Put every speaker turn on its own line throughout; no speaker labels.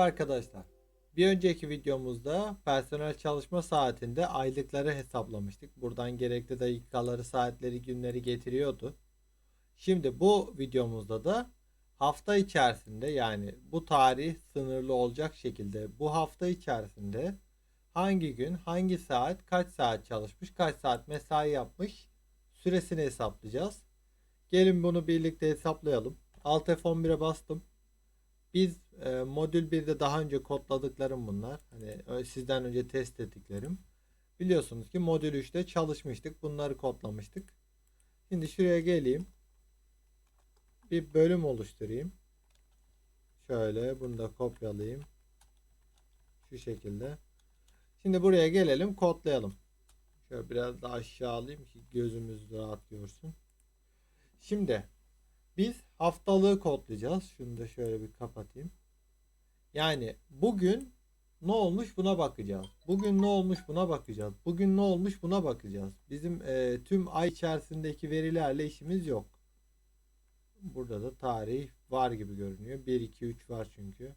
Merhaba arkadaşlar. Bir önceki videomuzda personel çalışma saatinde aylıkları hesaplamıştık. Buradan gerekli dakikaları, saatleri, günleri getiriyordu. Şimdi bu videomuzda da hafta içerisinde yani bu tarih sınırlı olacak şekilde bu hafta içerisinde hangi gün, hangi saat, kaç saat çalışmış, kaç saat mesai yapmış süresini hesaplayacağız. Gelin bunu birlikte hesaplayalım. Alt F11'e bastım. Biz e, modül 1'de daha önce kodladıklarım bunlar. Hani sizden önce test ettiklerim. Biliyorsunuz ki modül 3'te çalışmıştık. Bunları kodlamıştık. Şimdi şuraya geleyim. Bir bölüm oluşturayım. Şöyle bunu da kopyalayayım. Şu şekilde. Şimdi buraya gelelim kodlayalım. Şöyle biraz daha aşağı alayım ki gözümüz rahat görsün. Şimdi biz haftalığı kodlayacağız. Şunu da şöyle bir kapatayım. Yani bugün ne olmuş buna bakacağız. Bugün ne olmuş buna bakacağız. Bugün ne olmuş buna bakacağız. Bizim e, tüm ay içerisindeki verilerle işimiz yok. Burada da tarih var gibi görünüyor. 1, 2, 3 var çünkü.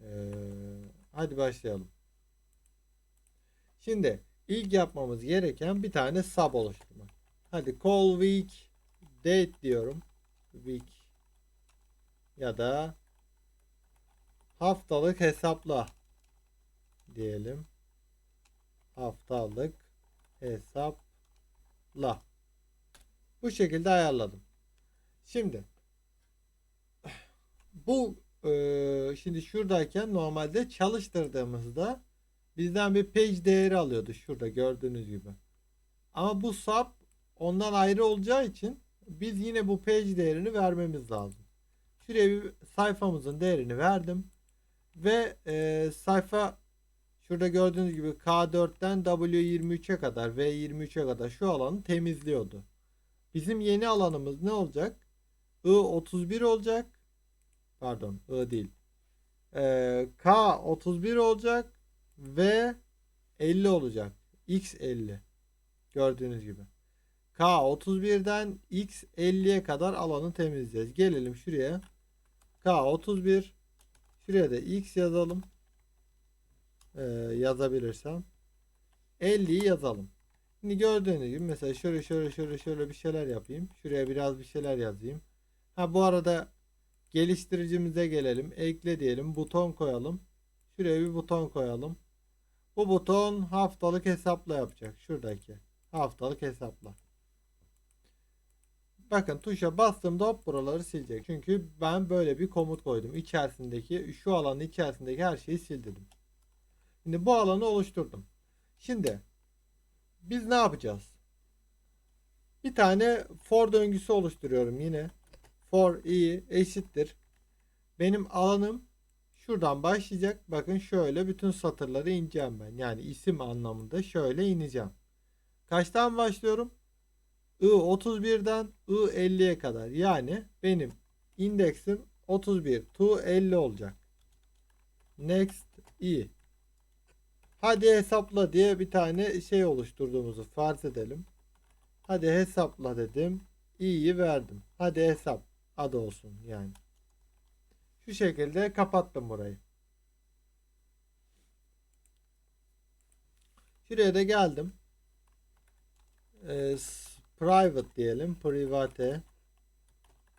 Ee, hadi başlayalım. Şimdi ilk yapmamız gereken bir tane sub oluşturmak. Hadi call week date diyorum. Week ya da haftalık hesapla diyelim. Haftalık hesapla. Bu şekilde ayarladım. Şimdi bu eee, şimdi şuradayken normalde çalıştırdığımızda bizden bir page değeri alıyordu şurada gördüğünüz gibi. Ama bu sub ondan ayrı olacağı için biz yine bu page değerini vermemiz lazım. Şuraya bir sayfamızın değerini verdim. Ve e, sayfa şurada gördüğünüz gibi K4'ten W23'e kadar V23'e kadar şu alanı temizliyordu. Bizim yeni alanımız ne olacak? I31 olacak. Pardon I değil. E, K31 olacak ve 50 olacak. X50. Gördüğünüz gibi. K31'den X50'ye kadar alanı temizleyeceğiz. Gelelim şuraya. K31 Şuraya da X yazalım. Ee, yazabilirsem. 50'yi yazalım. Şimdi gördüğünüz gibi mesela şöyle şöyle şöyle şöyle bir şeyler yapayım. Şuraya biraz bir şeyler yazayım. Ha bu arada geliştiricimize gelelim. Ekle diyelim. Buton koyalım. Şuraya bir buton koyalım. Bu buton haftalık hesapla yapacak. Şuradaki. Haftalık hesapla. Bakın tuşa bastığımda hop buraları silecek. Çünkü ben böyle bir komut koydum. İçerisindeki şu alanın içerisindeki her şeyi sildirdim. Şimdi bu alanı oluşturdum. Şimdi biz ne yapacağız? Bir tane for döngüsü oluşturuyorum yine. For i eşittir. Benim alanım şuradan başlayacak. Bakın şöyle bütün satırları ineceğim ben. Yani isim anlamında şöyle ineceğim. Kaçtan başlıyorum? I31'den I50'ye kadar. Yani benim indeksim 31 to 50 olacak. Next i. Hadi hesapla diye bir tane şey oluşturduğumuzu farz edelim. Hadi hesapla dedim. i'yi verdim. Hadi hesap adı olsun yani. Şu şekilde kapattım burayı. Şuraya da geldim. Ee, private diyelim. Private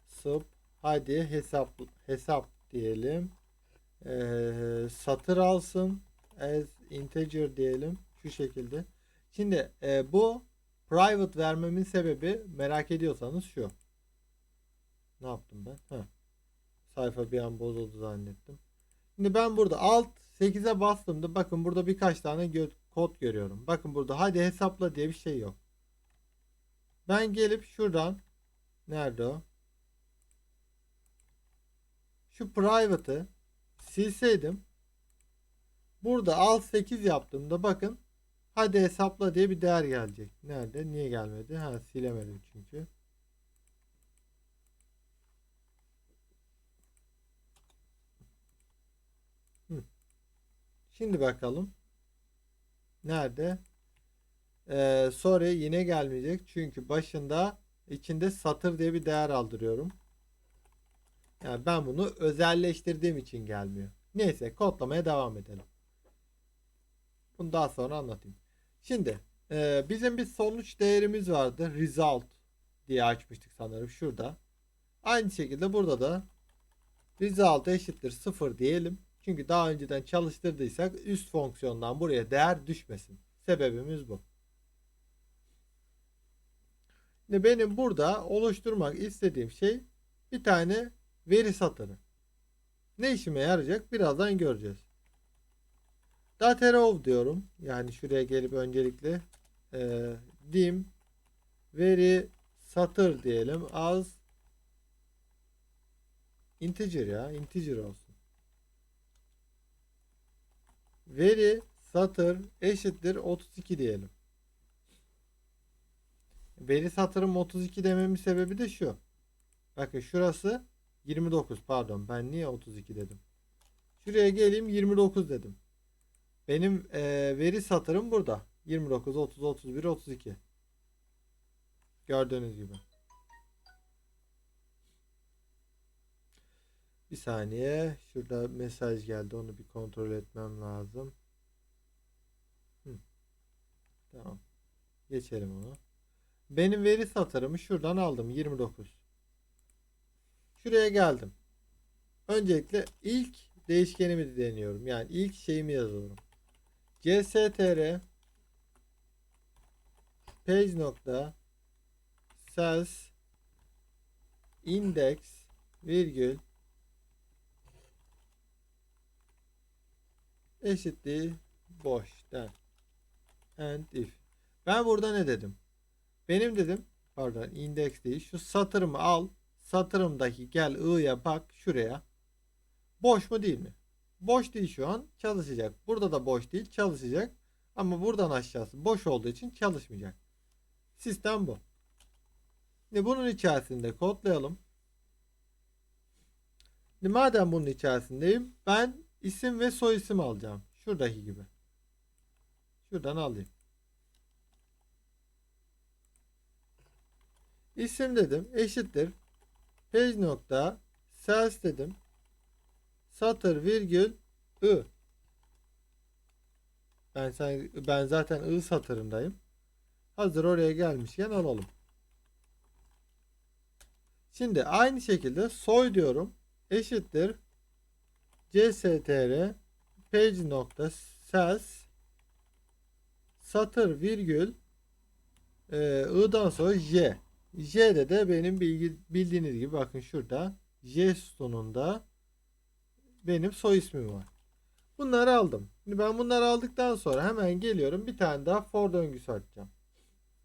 sub hadi hesap hesap diyelim. Ee, satır alsın as integer diyelim şu şekilde. Şimdi e, bu private vermemin sebebi merak ediyorsanız şu. Ne yaptım ben? Heh. Sayfa bir an bozuldu zannettim. Şimdi ben burada alt 8'e bastığımda bakın burada birkaç tane kod görüyorum. Bakın burada hadi hesapla diye bir şey yok. Ben gelip şuradan nerede o? Şu private'ı silseydim burada alt 8 yaptığımda bakın hadi hesapla diye bir değer gelecek. Nerede? Niye gelmedi? Ha silemedim çünkü. Şimdi bakalım. Nerede? Ee, sorry yine gelmeyecek. Çünkü başında içinde satır diye bir değer aldırıyorum. Yani ben bunu özelleştirdiğim için gelmiyor. Neyse kodlamaya devam edelim. Bunu daha sonra anlatayım. Şimdi e, bizim bir sonuç değerimiz vardı. Result diye açmıştık sanırım şurada. Aynı şekilde burada da result eşittir 0 diyelim. Çünkü daha önceden çalıştırdıysak üst fonksiyondan buraya değer düşmesin. Sebebimiz bu. Şimdi benim burada oluşturmak istediğim şey bir tane veri satırı. Ne işime yarayacak birazdan göreceğiz. Daterow diyorum. Yani şuraya gelip öncelikle e, dim veri satır diyelim az integer ya integer olsun. Veri satır eşittir 32 diyelim. Veri satırım 32 dememin sebebi de şu. Bakın şurası 29 pardon ben niye 32 dedim. Şuraya geleyim 29 dedim. Benim e, veri satırım burada. 29, 30, 31, 32. Gördüğünüz gibi. Bir saniye. Şurada mesaj geldi. Onu bir kontrol etmem lazım. Hı. Tamam. Geçelim onu. Benim veri satırımı şuradan aldım. 29. Şuraya geldim. Öncelikle ilk değişkenimi deniyorum. Yani ilk şeyimi yazıyorum. cstr page nokta cells index virgül eşitliği boş der. And if. Ben burada ne dedim? Benim dedim pardon index değil şu satırımı al satırımdaki gel i'ya bak şuraya. Boş mu değil mi? Boş değil şu an çalışacak. Burada da boş değil çalışacak. Ama buradan aşağısı boş olduğu için çalışmayacak. Sistem bu. Şimdi bunun içerisinde kodlayalım. Şimdi madem bunun içerisindeyim ben isim ve soy isim alacağım. Şuradaki gibi. Şuradan alayım. İsim dedim eşittir. Page nokta cells dedim. Satır virgül i. Ben sen, ben zaten i satırındayım. Hazır oraya gelmişken alalım. Şimdi aynı şekilde soy diyorum. Eşittir. cstr page nokta cells satır virgül e, sonra j. J'de de benim bilgi, bildiğiniz gibi bakın şurada J sütununda benim soy ismim var. Bunları aldım. Şimdi ben bunları aldıktan sonra hemen geliyorum bir tane daha for döngüsü açacağım.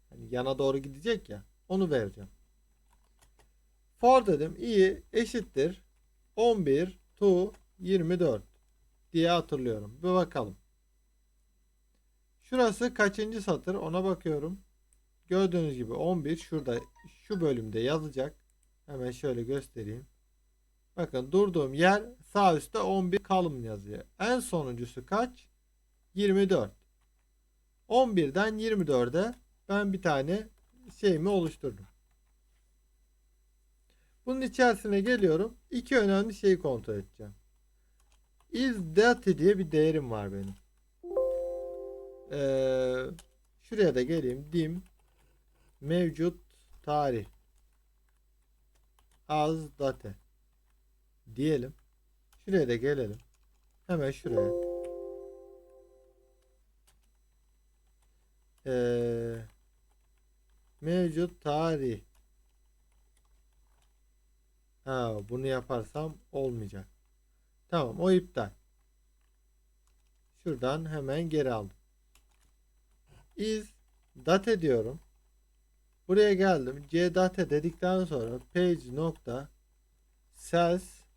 Hani yana doğru gidecek ya onu vereceğim. For dedim i eşittir 11 to 24 diye hatırlıyorum. Bir bakalım. Şurası kaçıncı satır ona bakıyorum. Gördüğünüz gibi 11 şurada şu bölümde yazacak. Hemen şöyle göstereyim. Bakın durduğum yer sağ üstte 11 kalım yazıyor. En sonuncusu kaç? 24. 11'den 24'e ben bir tane şeyimi oluşturdum. Bunun içerisine geliyorum. İki önemli şeyi kontrol edeceğim. Is date diye bir değerim var benim. Ee, şuraya da geleyim. Dim mevcut tarih az date diyelim. Şuraya da gelelim. Hemen şuraya. Ee, mevcut tarih. Ha, bunu yaparsam olmayacak. Tamam o iptal. Şuradan hemen geri aldım. Is date diyorum. Buraya geldim. cdate dedikten sonra page nokta cells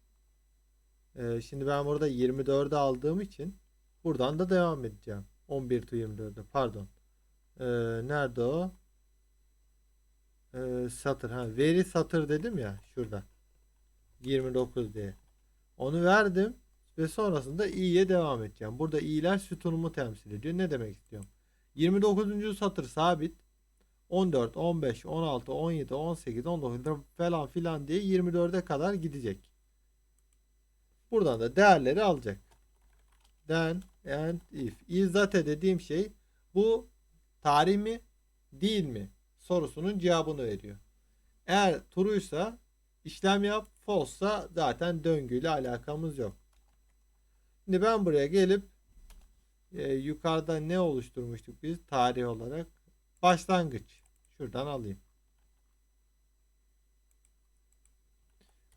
ee, şimdi ben burada 24'ü aldığım için buradan da devam edeceğim. 11 to 24'e pardon. Ee, nerede o? Ee, satır. Ha, veri satır dedim ya şurada. 29 diye. Onu verdim ve sonrasında i'ye devam edeceğim. Burada i'ler sütunumu temsil ediyor. Ne demek istiyorum? 29. satır sabit. 14, 15, 16, 17, 18, 19 falan filan diye 24'e kadar gidecek. Buradan da değerleri alacak. Then and if. Izate dediğim şey bu tarih mi değil mi sorusunun cevabını veriyor. Eğer true'ysa işlem yap, false'sa zaten döngüyle alakamız yok. Şimdi ben buraya gelip e, yukarıda ne oluşturmuştuk biz tarih olarak? Başlangıç. Şuradan alayım.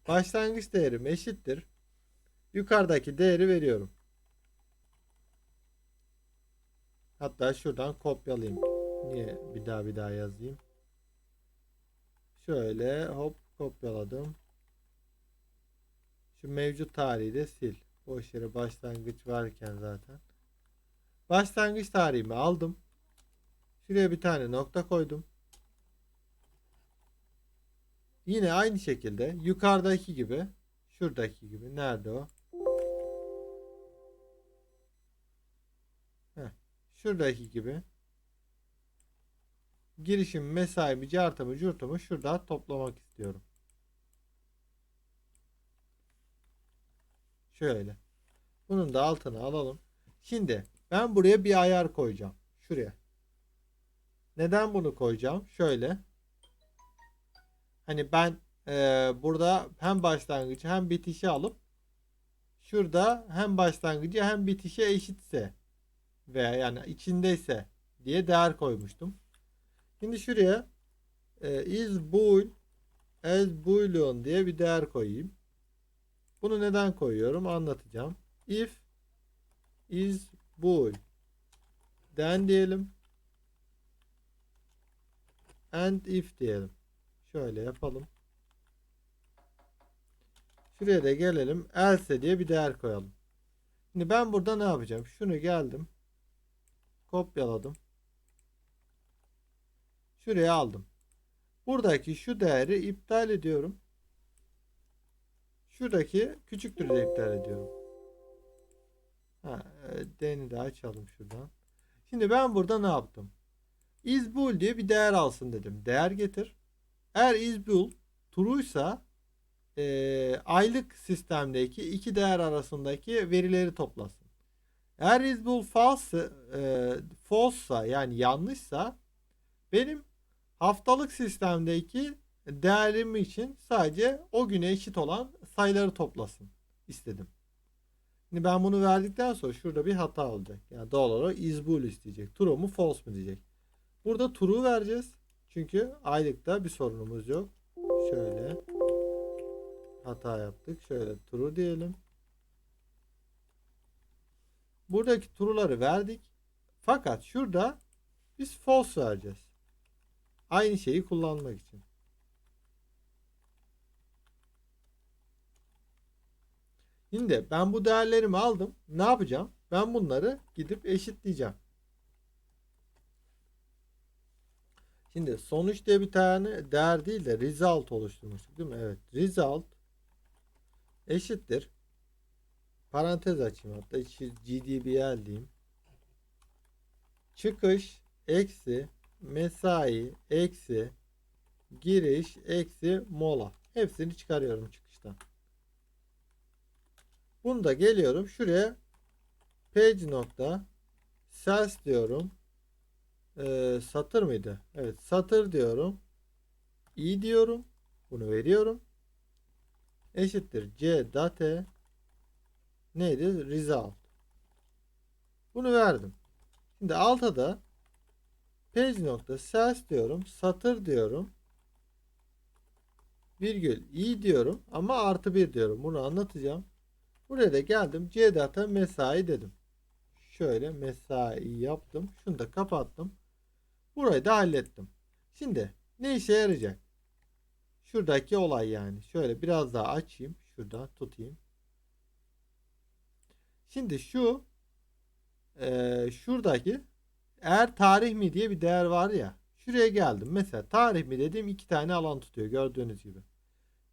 Başlangıç değerim eşittir. Yukarıdaki değeri veriyorum. Hatta şuradan kopyalayayım. Niye bir daha bir daha yazayım? Şöyle hop kopyaladım. Şu mevcut tarihi de sil. Boş yere başlangıç varken zaten. Başlangıç tarihimi aldım. Şuraya bir tane nokta koydum. Yine aynı şekilde yukarıdaki gibi şuradaki gibi nerede o? Heh, şuradaki gibi girişim mesaimi cartımı curtumu şurada toplamak istiyorum. Şöyle. Bunun da altına alalım. Şimdi ben buraya bir ayar koyacağım. Şuraya. Neden bunu koyacağım? Şöyle. Hani ben e, burada hem başlangıcı hem bitişi alıp şurada hem başlangıcı hem bitişe eşitse veya yani içindeyse diye değer koymuştum. Şimdi şuraya e, is bool as boolean diye bir değer koyayım. Bunu neden koyuyorum anlatacağım. If is bool then diyelim and if diyelim. Şöyle yapalım. Şuraya da gelelim. Else diye bir değer koyalım. Şimdi ben burada ne yapacağım? Şunu geldim. Kopyaladım. Şuraya aldım. Buradaki şu değeri iptal ediyorum. Şuradaki küçüktür de iptal ediyorum. Ha, D'ni de açalım şuradan. Şimdi ben burada ne yaptım? isBool diye bir değer alsın dedim. Değer getir. Eğer isBool true'ysa e, aylık sistemdeki iki değer arasındaki verileri toplasın. Eğer isBool false, e, false'sa yani yanlışsa benim haftalık sistemdeki değerim için sadece o güne eşit olan sayıları toplasın istedim. Şimdi ben bunu verdikten sonra şurada bir hata olacak. Yani doğal olarak is isteyecek. True mu false mu diyecek. Burada true vereceğiz. Çünkü aylıkta bir sorunumuz yok. Şöyle hata yaptık. Şöyle true diyelim. Buradaki true'ları verdik. Fakat şurada biz false vereceğiz. Aynı şeyi kullanmak için. Şimdi ben bu değerlerimi aldım. Ne yapacağım? Ben bunları gidip eşitleyeceğim. Şimdi sonuç diye bir tane değer değil de result oluşturmuştuk değil mi? Evet. Result eşittir. Parantez açayım hatta GDBL diyeyim. Çıkış eksi mesai eksi giriş eksi mola. Hepsini çıkarıyorum çıkıştan. Bunu da geliyorum şuraya page nokta sales diyorum. Ee, satır mıydı? Evet satır diyorum. i diyorum. Bunu veriyorum. Eşittir c date neydi? Result. Bunu verdim. Şimdi alta da page nokta sales diyorum. Satır diyorum. Virgül i diyorum ama artı bir diyorum. Bunu anlatacağım. Buraya da geldim. C data mesai dedim. Şöyle mesai yaptım. Şunu da kapattım. Burayı da hallettim. Şimdi ne işe yarayacak? Şuradaki olay yani. Şöyle biraz daha açayım. Şurada tutayım. Şimdi şu e, şuradaki eğer tarih mi diye bir değer var ya. Şuraya geldim. Mesela tarih mi dediğim iki tane alan tutuyor. Gördüğünüz gibi.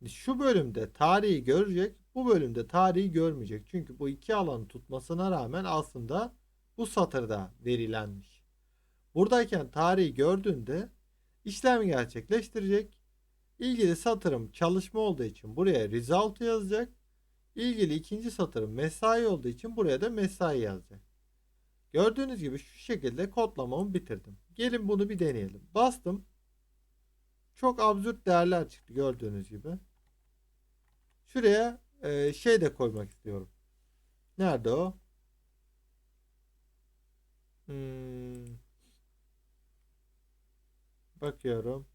Şu bölümde tarihi görecek. Bu bölümde tarihi görmeyecek. Çünkü bu iki alanı tutmasına rağmen aslında bu satırda verilenmiş. Buradayken tarihi gördüğünde işlem gerçekleştirecek. İlgili satırım çalışma olduğu için buraya result yazacak. İlgili ikinci satırın mesai olduğu için buraya da mesai yazacak. Gördüğünüz gibi şu şekilde kodlamamı bitirdim. Gelin bunu bir deneyelim. Bastım. Çok absürt değerler çıktı gördüğünüz gibi. Şuraya e, şey de koymak istiyorum. Nerede o? Hmm. Bakıyorum.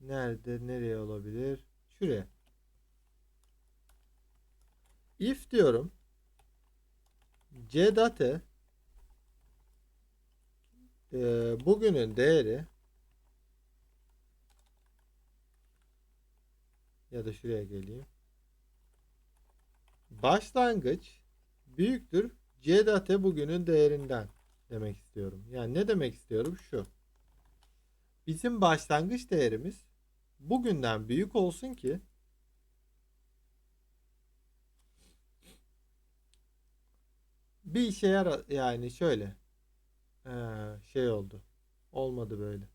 Nerede? Nereye olabilir? Şuraya. If diyorum. cdate e, bugünün değeri ya da şuraya geleyim. Başlangıç büyüktür cdate bugünün değerinden demek istiyorum. Yani ne demek istiyorum? Şu. Bizim başlangıç değerimiz bugünden büyük olsun ki bir işe yarar yani şöyle Ee, şey oldu olmadı böyle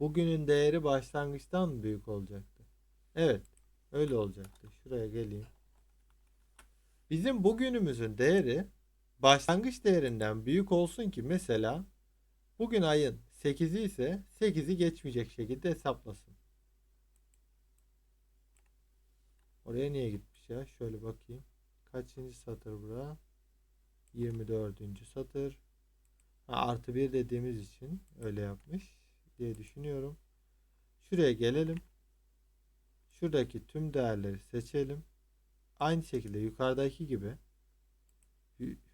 bugünün değeri başlangıçtan büyük olacaktı evet öyle olacaktı şuraya geleyim bizim bugünümüzün değeri başlangıç değerinden büyük olsun ki mesela bugün ayın 8'i ise 8'i geçmeyecek şekilde hesaplasın. Oraya niye gitmiş ya? Şöyle bakayım. Kaçıncı satır bura? 24. satır. Ha, artı 1 dediğimiz için öyle yapmış diye düşünüyorum. Şuraya gelelim. Şuradaki tüm değerleri seçelim. Aynı şekilde yukarıdaki gibi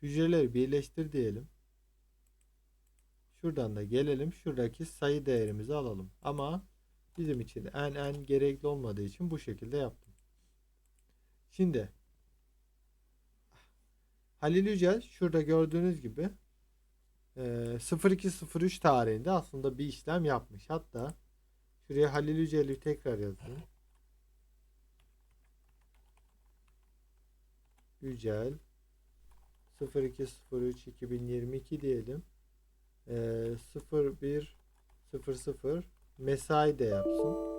hücreleri birleştir diyelim. Şuradan da gelelim. Şuradaki sayı değerimizi alalım. Ama bizim için en en gerekli olmadığı için bu şekilde yaptım. Şimdi Halil Yücel şurada gördüğünüz gibi 0203 tarihinde aslında bir işlem yapmış. Hatta şuraya Halil Yücel'i tekrar yazayım. Yücel 0203 2022 diyelim e, 01 00 mesai de yapsın.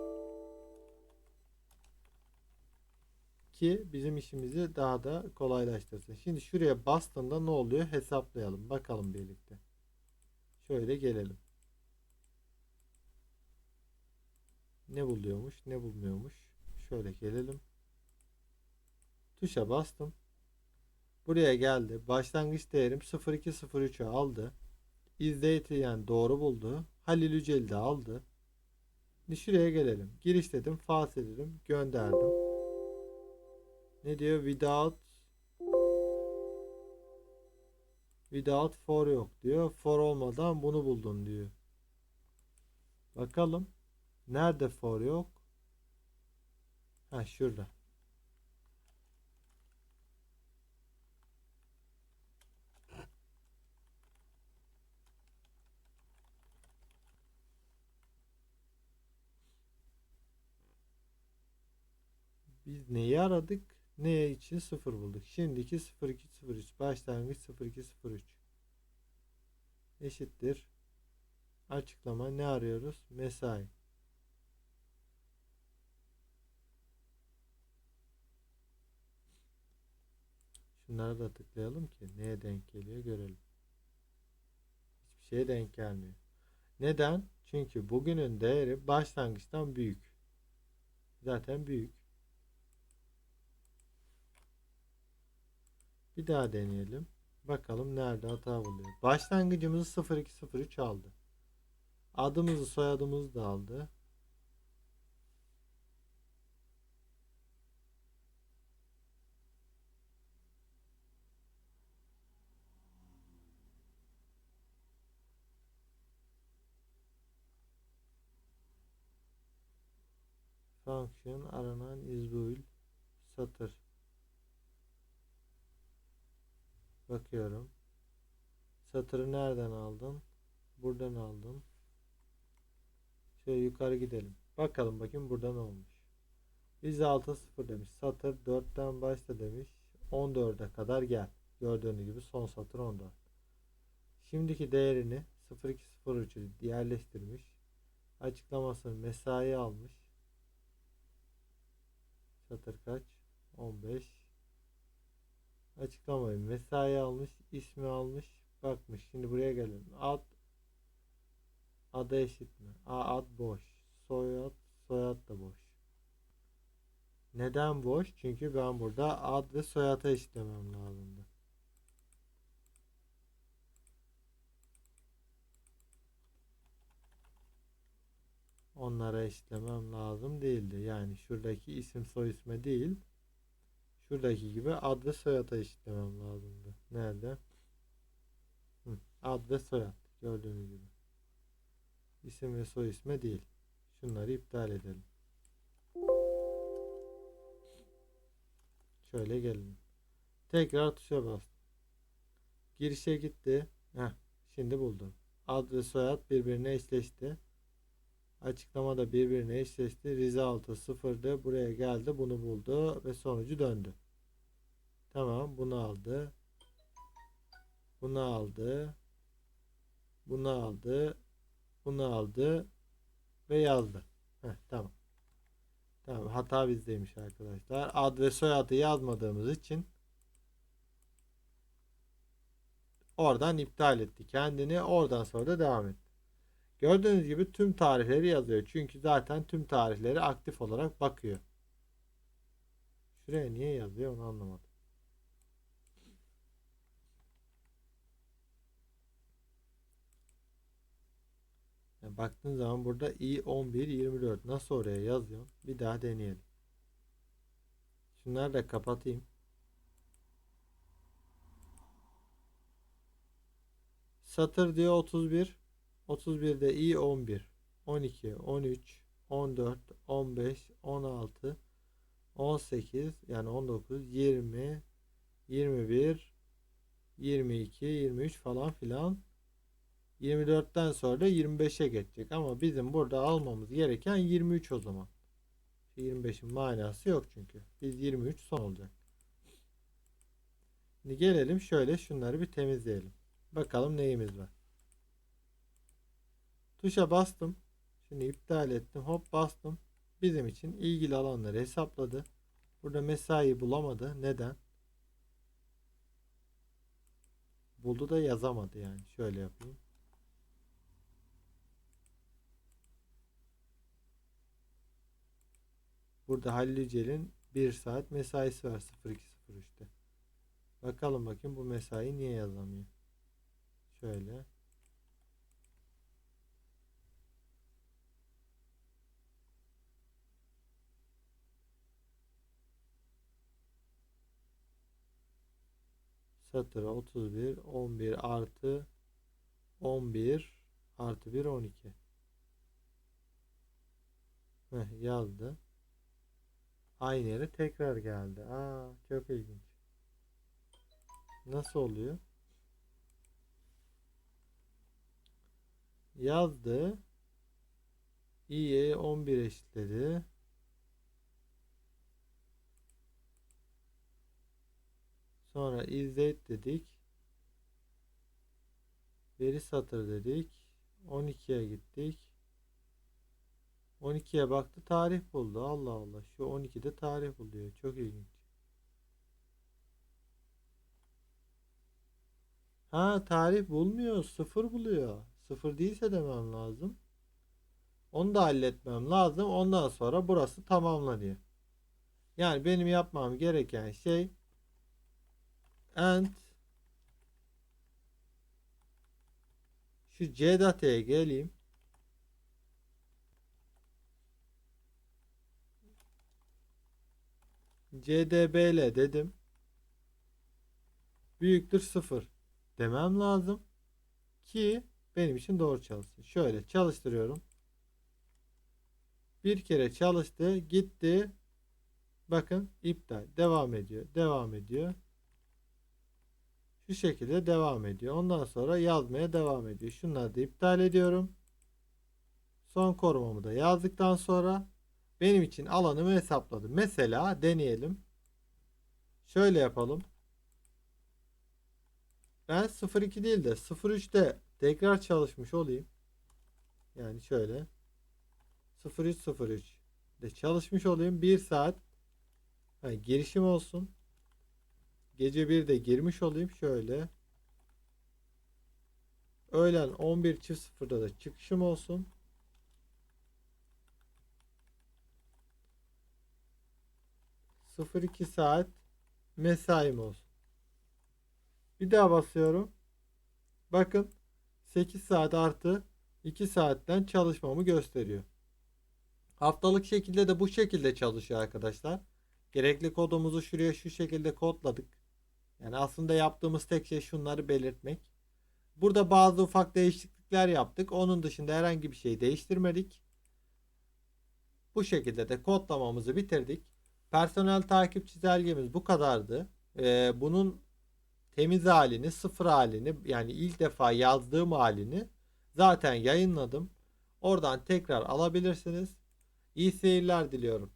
Ki bizim işimizi daha da kolaylaştırsın. Şimdi şuraya bastığında ne oluyor hesaplayalım. Bakalım birlikte. Şöyle gelelim. Ne buluyormuş ne bulmuyormuş. Şöyle gelelim. Tuşa bastım. Buraya geldi. Başlangıç değerim 0203'ü aldı. İzdeyeti yani doğru buldu. Halil Yücel de aldı. Şimdi şuraya gelelim. Giriş dedim. False dedim. Gönderdim. Ne diyor? Without Without for yok diyor. For olmadan bunu buldun diyor. Bakalım. Nerede for yok? Ha şurada. Neyi aradık? Neye için sıfır bulduk. Şimdiki 0203 başlangıç 0203 eşittir. Açıklama ne arıyoruz? Mesai. Şunları da tıklayalım ki neye denk geliyor görelim. Hiçbir şeye denk gelmiyor. Neden? Çünkü bugünün değeri başlangıçtan büyük. Zaten büyük. Bir daha deneyelim. Bakalım nerede hata buluyor. Başlangıcımızı 0203 aldı. Adımızı soyadımızı da aldı. Function aranan is satır Bakıyorum. Satırı nereden aldın? Buradan aldın. Şöyle yukarı gidelim. Bakalım bakayım burada ne olmuş. 106 0 demiş. Satır 4'ten başla demiş. 14'e kadar gel. Gördüğünüz gibi son satır 14. Şimdiki değerini 0203'ü yerleştirmiş. Açıklamasını mesai almış. Satır kaç? 15. Açıklamayı mesai almış. ismi almış. Bakmış. Şimdi buraya gelelim. Ad adı eşit mi? A, ad boş. Soyad soyad da boş. Neden boş? Çünkü ben burada ad ve soyada eşitlemem lazımdı. Onlara eşitlemem lazım değildi. Yani şuradaki isim soy isme değil. Şuradaki gibi ad ve soyada eşitlemem lazımdı. Nerede? Hı, ad ve soyad. Gördüğünüz gibi. İsim ve soy isme değil. Şunları iptal edelim. Şöyle gelin. Tekrar tuşa bastım. Girişe gitti. Heh, şimdi buldum. Ad ve soyad birbirine eşleşti. Açıklama da birbirine eşleşti. Result'ı sıfırdı. Buraya geldi. Bunu buldu. Ve sonucu döndü. Tamam. Bunu aldı. Bunu aldı. Bunu aldı. Bunu aldı. Ve yazdı. Heh, tamam. Tamam. Hata bizdeymiş arkadaşlar. Ad ve soyadı yazmadığımız için oradan iptal etti kendini. Oradan sonra da devam etti. Gördüğünüz gibi tüm tarihleri yazıyor. Çünkü zaten tüm tarihleri aktif olarak bakıyor. Şuraya niye yazıyor onu anlamadım. Yani baktığın zaman burada i 11 24 nasıl oraya yazıyor? Bir daha deneyelim. Şunları da kapatayım. Satır diyor 31. 31'de i 11, 12, 13, 14, 15, 16, 18 yani 19, 20, 21, 22, 23 falan filan 24'ten sonra da 25'e geçecek ama bizim burada almamız gereken 23 o zaman. 25'in manası yok çünkü. Biz 23 son olacak. Şimdi gelelim şöyle şunları bir temizleyelim. Bakalım neyimiz var. Tuşa bastım. Şimdi iptal ettim. Hop bastım. Bizim için ilgili alanları hesapladı. Burada mesai bulamadı. Neden? Buldu da yazamadı yani. Şöyle yapayım. Burada Halil Yücel'in 1 saat mesaisi var 0203'te. Bakalım bakayım bu mesai niye yazamıyor. Şöyle. Satır 31 11 artı 11 artı 1 12 Heh, yazdı. Aynı yere tekrar geldi. Aa çok ilginç. Nasıl oluyor? Yazdı. i'ye 11 eşitledi. Sonra izlet dedik. Veri satır dedik. 12'ye gittik. 12'ye baktı tarih buldu. Allah Allah. Şu 12'de tarih buluyor. Çok ilginç. Ha tarih bulmuyor. Sıfır buluyor. Sıfır değilse demem lazım. Onu da halletmem lazım. Ondan sonra burası tamamlanıyor. Yani benim yapmam gereken şey and şu C dataya geleyim. CDBL dedim. Büyüktür 0 demem lazım ki benim için doğru çalışsın. Şöyle çalıştırıyorum. Bir kere çalıştı, gitti. Bakın iptal. Devam ediyor. Devam ediyor. Şu şekilde devam ediyor. Ondan sonra yazmaya devam ediyor. Şunları da iptal ediyorum. Son korumamı da yazdıktan sonra benim için alanımı hesapladı. Mesela deneyelim. Şöyle yapalım. Ben 02 değil de 03'te tekrar çalışmış olayım. Yani şöyle 0303 de çalışmış olayım. 1 saat ha, girişim olsun. Gece 1'de girmiş olayım. Şöyle. Öğlen 11.00'da da çıkışım olsun. Sıfır iki saat mesaim olsun. Bir daha basıyorum. Bakın 8 saat artı 2 saatten çalışmamı gösteriyor. Haftalık şekilde de bu şekilde çalışıyor arkadaşlar. Gerekli kodumuzu şuraya şu şekilde kodladık. Yani aslında yaptığımız tek şey şunları belirtmek. Burada bazı ufak değişiklikler yaptık. Onun dışında herhangi bir şey değiştirmedik. Bu şekilde de kodlamamızı bitirdik. Personel takip çizelgemiz bu kadardı. Ee, bunun temiz halini, sıfır halini yani ilk defa yazdığım halini zaten yayınladım. Oradan tekrar alabilirsiniz. İyi seyirler diliyorum.